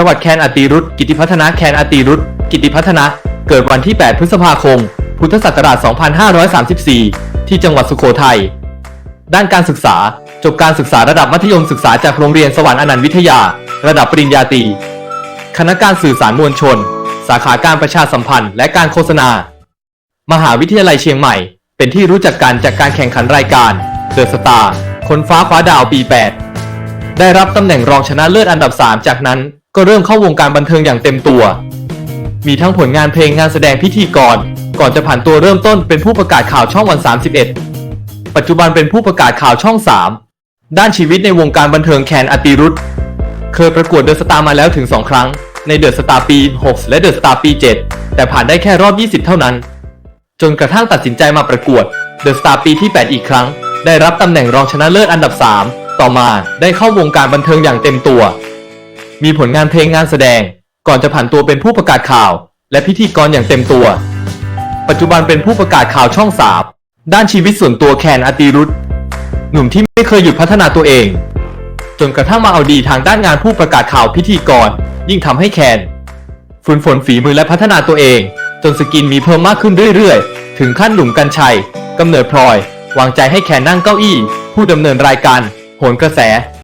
ประวัติแคนอติรุธกิติพัฒนาแคนอติรุธกิติพัฒนาเกิดวันที่ 8 พฤษภาคม พุทธศักราช 2534 ที่จังหวัดสุโขทัย ด้านการศึกษา จบการศึกษาระดับมัธยมศึกษาจากโรงเรียนสวรรค์อนันต์วิทยา ระดับปริญญาตรี คณะการสื่อสารมวลชน สาขาการประชาสัมพันธ์และการโฆษณา มหาวิทยาลัยเชียงใหม่ เป็นที่รู้จักกันจากการแข่งขันรายการเดอะสตาร์คนฟ้าคว้าดาวปี 8 ได้รับตำแหน่งรองชนะเลิศอันดับ 3 จากนั้น ก็เริ่มเข้าวงการบันเทิงอย่างเต็มตัว มีทั้งผลงานเพลงงานแสดงพิธีกร ก่อนจะผ่านตัวเริ่มต้นเป็นผู้ประกาศข่าวช่องวัน 31 ปัจจุบันเป็นผู้ประกาศข่าวช่อง 3 ด้านชีวิตในวงการบันเทิงแคนอติรุธเคยประกวดเดอะสตาร์มาแล้วถึง 2 ครั้ง ในเดอะสตาร์ปี 6 และเดอะสตาร์ปี 7 แต่ผ่านได้แค่รอบ 20 เท่านั้น จนกระทั่งตัดสินใจมาประกวดเดอะสตาร์ปีที่ 8 อีกครั้ง ได้รับตำแหน่งรองชนะเลิศอันดับ 3 ต่อมาได้เข้าวงการบันเทิงอย่างเต็มตัว มีผลงานเพลงงานแสดง ก่อนจะผ่านตัวเป็นผู้ประกาศข่าว และพิธีกรอย่างเต็มตัว ปัจจุบันเป็นผู้ประกาศข่าวช่องสามด้านชีวิตส่วนตัวแคนอติรุธหนุ่มที่ไม่เคยหยุดพัฒนาตัวเอง จนกระทั่งมาเอาดีทางด้านงานผู้ประกาศข่าวพิธีกร ยิ่งทำให้แคนฝึกฝนฝีมือและพัฒนาตัวเอง จนสกินมีเพิ่มมากขึ้นเรื่อยๆ ถึงขั้นหนุ่มกัญชัยกำเนิดพลอย วางใจให้แคนนั่งเก้าอี้ ผู้ดำเนินรายการโหนกระแส